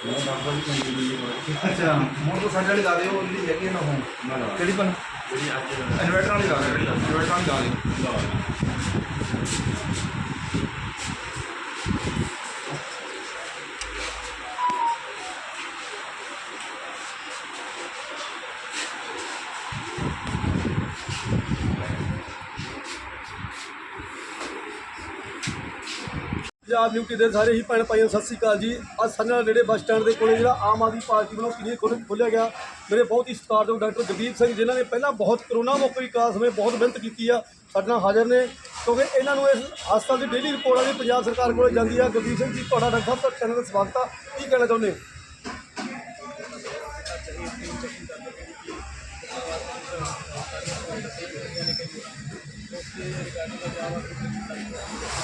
ਅੱਛਾ ਵਾਲੀ ਲਾ ਦਿਓ ਉਹਦੀ ਹੈਗੀ ਆ ਨਾ ਹੁਣ। ਕਿਹੜੀ ਬਣ? ਇਨਵਰਟਰ ਵਾਲੀ ਲਾ ਦਿਓ ਇਨਵਰਟਰ ਵਾਲੀ ਲਾ ਦਿਓ ਪੰਜਾਬ ਨਿਊਟੀ ਦੇ ਸਾਰੇ ਹੀ ਭੈਣ ਭਾਈਆਂ ਸਤਿ ਸ੍ਰੀ ਅਕਾਲ ਜੀ। ਅੱਜ ਸਾਡੇ ਨਾਲ ਨੇੜੇ ਬੱਸ ਸਟੈਂਡ ਦੇ ਕੋਲੇ ਜਿਹੜਾ ਆਮ ਆਦਮੀ ਪਾਰਟੀ ਵੱਲੋਂ ਕਲੀਨਿਕ ਖੋਲ੍ਹਿਆ ਗਿਆ। ਮੇਰੇ ਬਹੁਤ ਹੀ ਸਤਿਕਾਰਯੋਗ ਡਾਕਟਰ ਜਗਦੀਪ ਸਿੰਘ, ਜਿਨ੍ਹਾਂ ਨੇ ਪਹਿਲਾਂ ਬਹੁਤ ਕਰੋਨਾ ਮੌਕੇ ਵਿਕਾਸ ਸਮੇਂ ਬਹੁਤ ਮਿਹਨਤ ਕੀਤੀ ਆ, ਸਾਡੇ ਨਾਲ ਹਾਜ਼ਰ ਨੇ। ਕਿਉਂਕਿ ਇਹਨਾਂ ਨੂੰ ਇਸ ਹਸਪਤਾਲ ਦੀ ਡੇਲੀ ਰਿਪੋਰਟਾਂ ਵੀ ਪੰਜਾਬ ਸਰਕਾਰ ਕੋਲ ਜਾਂਦੀ ਆ। ਜਗਦੀਪ ਸਿੰਘ ਜੀ, ਤੁਹਾਡਾ ਡਾਕਟਰ ਸਾਹਿਬ ਦਾ ਚੈਨਲ ਦਾ ਸਵਾਗਤ ਆ। ਕੀ ਕਹਿਣਾ ਚਾਹੁੰਦੇ ਡਾਕਟਰ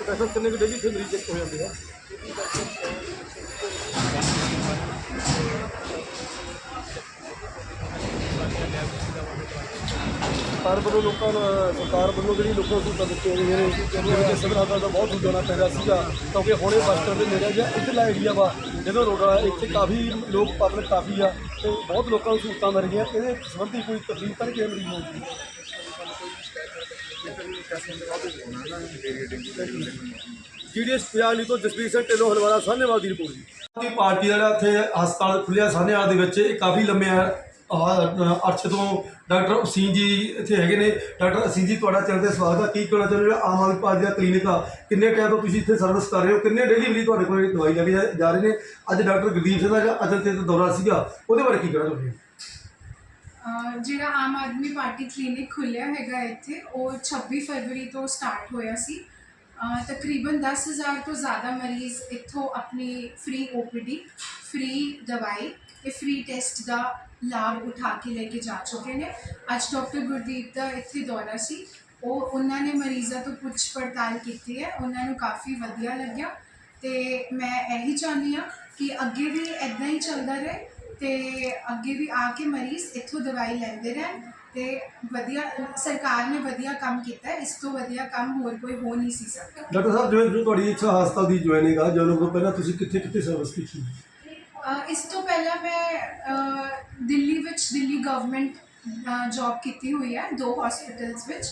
ਸਾਹਿਬ ਕਿੰਨੇ ਕੁ ਡੇਲੀ ਇੱਥੇ ਮਰੀਜ਼ ਚੈੱਕ ਹੋ ਜਾਂਦੇ ਆ ਸਰਕਾਰ ਵੱਲੋਂ ਲੋਕਾਂ ਨੂੰ ਸਰਕਾਰ ਵੱਲੋਂ ਜਿਹੜੀ ਲੋਕਾਂ ਨੂੰ ਸਹੂਲਤਾਂ ਦਿੱਤੀਆਂ ਗਈਆਂ ਨੇ, ਜਿਵੇਂ ਕਿ ਸਿਵਲ ਹਸਪਤਾਲ ਦਾ ਬਹੁਤ ਦੂਰ ਜਾਣਾ ਪੈ ਰਿਹਾ ਸੀਗਾ, ਕਿਉਂਕਿ ਹੁਣੇ ਬੱਸ ਸਟੈਂਡ ਦੇ ਨੇੜੇ ਜਿਹਾ ਇੱਧਰਲਾ ਏਰੀਆ ਵਾ ਜਦੋਂ ਰੋਡ ਇੱਥੇ ਕਾਫੀ ਲੋਕ ਪਬਲਿਕ ਕਾਫੀ ਆ, ਤੇ ਬਹੁਤ ਲੋਕਾਂ ਨੂੰ ਸਹੂਲਤਾਂ ਮਿਲ ਰਹੀਆਂ ਇਹਦੇ ਸੰਬੰਧੀ ਕੋਈ ਤਕਲੀਫ ਤਾਂ ਨਹੀਂ ਕਿਸੇ ਮਰੀਜ਼ ਨੂੰ ਹੁੰਦੀ ਜੀਡੀਐਸ ਪੰਜਾਬ ਤੋਂ ਜਸਵੀਰ ਸਿੰਘ ਢਿੱਲੋਂ ਹਲਵਾਰਾ ਸਾਹਨੇਵਾਲ ਦੀ ਰਿਪੋਰਟ ਜੀ। ਦੀ ਪਾਰਟੀ ਦਾ ਇੱਥੇ ਹਸਪਤਾਲ ਖੁੱਲਿਆ ਸਾਹਨੇਵਾਲ ਦੇ ਵਿੱਚ, ਇਹ ਕਾਫੀ ਲੰਮੇ ਅਰਸ਼ ਤੋਂ ਡਾਕਟਰ ਅਸੀਮ ਜੀ ਇੱਥੇ ਹੈਗੇ ਨੇ। ਡਾਕਟਰ ਅਸੀਮ ਜੀ, ਤੁਹਾਡਾ ਚੈਨਲ ਤੇ ਸਵਾਗਤ ਹੈ ਕੀ ਕਹਿਣਾ ਚਾਹੁੰਦੇ ਜਿਹੜਾ ਆਮ ਆਦਮੀ ਪਾਰਟੀ ਦਾ ਕਲੀਨਿਕ ਆ। ਕਿੰਨੇ ਟਾਈਮ ਤੋਂ ਤੁਸੀਂ ਇੱਥੇ ਸਰਵਿਸ ਕਰ ਰਹੇ ਹੋ? ਕਿੰਨੇ ਡੇਲੀ ਵੀ ਤੁਹਾਡੇ ਕੋਲ ਦਵਾਈ ਲੈ ਕੇ ਜਾ- ਰਹੇ ਨੇ? ਅੱਜ ਡਾਕਟਰ ਗੁਰਦੀਪ ਸਿੰਘ ਦਾ ਜਿਹੜਾ ਤੇ ਦੌਰਾ ਸੀਗਾ, ਉਹਦੇ ਬਾਰੇ ਕੀ ਕਹਿਣਾ ਚਾਹੁੰਦੇ ਹੋ? ਜਿਹੜਾ ਆਮ ਆਦਮੀ ਪਾਰਟੀ ਕਲੀਨਿਕ ਖੁੱਲਿਆ ਹੈਗਾ ਇੱਥੇ, ਉਹ 26 ਫਰਵਰੀ ਤੋਂ ਸਟਾਰਟ ਹੋਇਆ ਸੀ। ਅਹ ਤਕਰੀਬਨ 10000 ਤੋਂ ਜ਼ਿਆਦਾ ਮਰੀਜ਼ ਇੱਥੋਂ ਆਪਣੀ ਫ੍ਰੀ ਓਪੀਡੀ ਫ੍ਰੀ ਦਵਾਈ ਤੇ ਫ੍ਰੀ ਟੈਸਟ ਦਾ ਲਾਭ ਉਠਾ ਕੇ ਲੈ ਕੇ ਜਾ ਚੁੱਕੇ ਨੇ। ਅੱਜ ਡਾਕਟਰ ਗੁਰਦੀਪ ਦਾ ਇੱਥੇ ਦੌਰਾ ਸੀ। ਉਹ, ਉਹਨਾਂ ਨੇ ਮਰੀਜ਼ਾਂ ਤੋਂ ਪੁੱਛ ਪੜਤਾਲ ਕੀਤੀ ਹੈ। ਉਹਨਾਂ ਨੂੰ ਕਾਫੀ ਵਧੀਆ ਲੱਗਿਆ ਤੇ ਮੈਂ ਇਹੀ ਚਾਹੁੰਦੀ ਹਾਂ ਕਿ ਅੱਗੇ ਵੀ ਇਦਾਂ ਹੀ ਚੱਲਦਾ ਰਹੇ। ਤੇ ਅੱਗੇ ਵੀ ਆ ਕੇ ਮਰੀਜ਼ ਇੱਥੋਂ ਦਵਾਈ ਲੈਂਦੇ ਰਹਿਣ ਤੇ ਵਧੀਆ ਸਰਕਾਰ ਨੇ ਵਧੀਆ ਕੰਮ ਕੀਤਾ ਹੈ। ਇਸ ਤੋਂ ਵਧੀਆ ਕੰਮ ਹੋਰ ਕੋਈ ਹੋ ਨਹੀਂ ਸੀ ਸਕਦਾ। ਡਾਕਟਰ ਸਾਹਿਬ ਜਿਵੇਂ ਜੋ ਤੁਹਾਡੀ ਇੱਛਾ ਹਸਪਤਾਲ ਦੀ ਜੁਆਇਨਿੰਗ ਆ ਜਦੋਂ ਤੋਂ ਪਹਿਲਾਂ ਤੁਸੀਂ ਕਿੱਥੇ ਕਿੱਥੇ ਸਰਵਿਸ ਕੀਤੀ? ਅਹ ਇਸ ਤੋਂ ਪਹਿਲਾਂ ਮੈਂ ਅਹ, ਦਿੱਲੀ ਵਿੱਚ ਦਿੱਲੀ ਗਵਰਨਮੈਂਟ ਜੌਬ ਕੀਤੀ ਹੋਈ ਹੈ ਦੋ ਹਸਪੀਟਲਸ ਵਿੱਚ।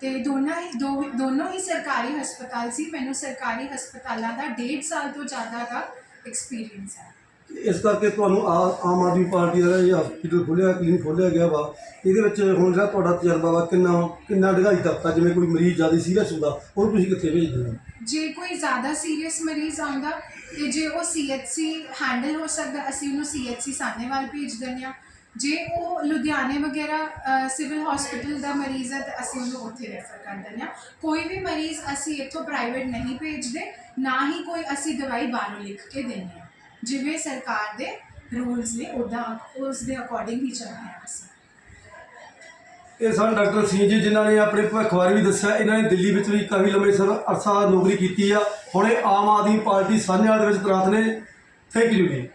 ਤੇ ਦੋਨਾਂ ਹੀ ਦੋ ਦੋਨੋਂ ਹੀ ਸਰਕਾਰੀ ਹਸਪਤਾਲ ਸੀ। ਮੈਨੂੰ ਸਰਕਾਰੀ ਹਸਪਤਾਲਾਂ ਦਾ ਡੇਢ ਸਾਲ ਤੋਂ ਜ਼ਿਆਦਾ ਦਾ ਐਕਸਪੀਰੀਅੰਸ ਹੈ। ਇਸ ਕਰਕੇ ਤੁਹਾਨੂੰ ਆ- ਆਮ ਆਦਮੀ ਪਾਰਟੀ ਦਾ ਇਹ ਹਸਪੀਟਲ ਖੋਲ੍ਹਿਆ ਕਲੀਨਿਕ ਖੋਲ੍ਹਿਆ ਗਿਆ ਵਾ, ਇਹਦੇ ਵਿੱਚ ਹੁਣ ਜਿਹੜਾ ਤੁਹਾਡਾ ਤਜਰਬਾ ਵਾ, ਕਿੰਨਾ ਕਿੰਨਾ ਡਿਗਾਈ ਤੱਕ ਜਿਵੇਂ ਕੋਈ ਮਰੀਜ਼ ਜ਼ਿਆਦਾ ਸੀਰੀਅਸ ਹੁੰਦਾ, ਉਹਨੂੰ ਤੁਸੀਂ ਕਿੱਥੇ ਭੇਜਦੇ ਹੋ? ਜੇ ਕੋਈ ਜ਼ਿਆਦਾ ਸੀਰੀਅਸ ਮਰੀਜ਼ ਆਉਂਦਾ ਤੇ ਜੇ ਉਹ ਸੀਐਚਸੀ ਹੈਂਡਲ ਹੋ ਸਕਦਾ, ਅਸੀਂ ਉਹਨੂੰ ਸੀਐਚਸੀ ਸਾਹਨੇਵਾਲ ਭੇਜ ਦਿੰਦੇ ਹਾਂ। ਜੇ ਉਹ ਲੁਧਿਆਣੇ ਵਗੈਰਾ ਸਿਵਲ ਹਸਪੀਟਲ ਦਾ ਮਰੀਜ਼ ਹੈ, ਤਾਂ ਅਸੀਂ ਉਹਨੂੰ ਉੱਥੇ ਰੈਫਰ ਕਰ ਦਿੰਦੇ ਹਾਂ। ਕੋਈ ਵੀ ਮਰੀਜ਼ ਅਸੀਂ ਇੱਥੋਂ ਪ੍ਰਾਈਵੇਟ ਨਹੀਂ ਭੇਜਦੇ, ਨਾ ਹੀ ਕੋਈ ਅਸੀਂ ਦਵਾਈ ਬਾਹਰੋਂ ਲਿਖ ਕੇ ਦਿੰਦੇ ਹਾਂ। ਜਿਵੇਂ ਸਰਕਾਰ ਦੇ ਰੂਲਸ ਨੇ ਉਹਦਾ ਉਸ ਦੇ ਅਕੋਰਡਿੰਗ ਹੀ ਚੱਲਦੇ ਹਾਂ ਅਸੀਂ ਇਹ ਸਨ ਡਾਕਟਰ ਸਿੰਘ ਜੀ, ਜਿਨ੍ਹਾਂ ਨੇ ਆਪਣੇ ਭਵਿੱਖ ਬਾਰੇ ਵੀ ਦੱਸਿਆ। ਇਹਨਾਂ ਨੇ ਦਿੱਲੀ ਵਿੱਚ ਵੀ ਕਾਫੀ ਲੰਮੇ ਸਰ ਅਰਸਾ ਨੌਕਰੀ ਕੀਤੀ ਆ। ਹੁਣ ਇਹ ਆਮ ਆਦਮੀ ਪਾਰਟੀ ਸਾਹਨੇਵਾਲ ਦੇ ਵਿੱਚ ਤਰਾਤ ਨੇ। ਥੈਂਕ ਯੂ ਜੀ।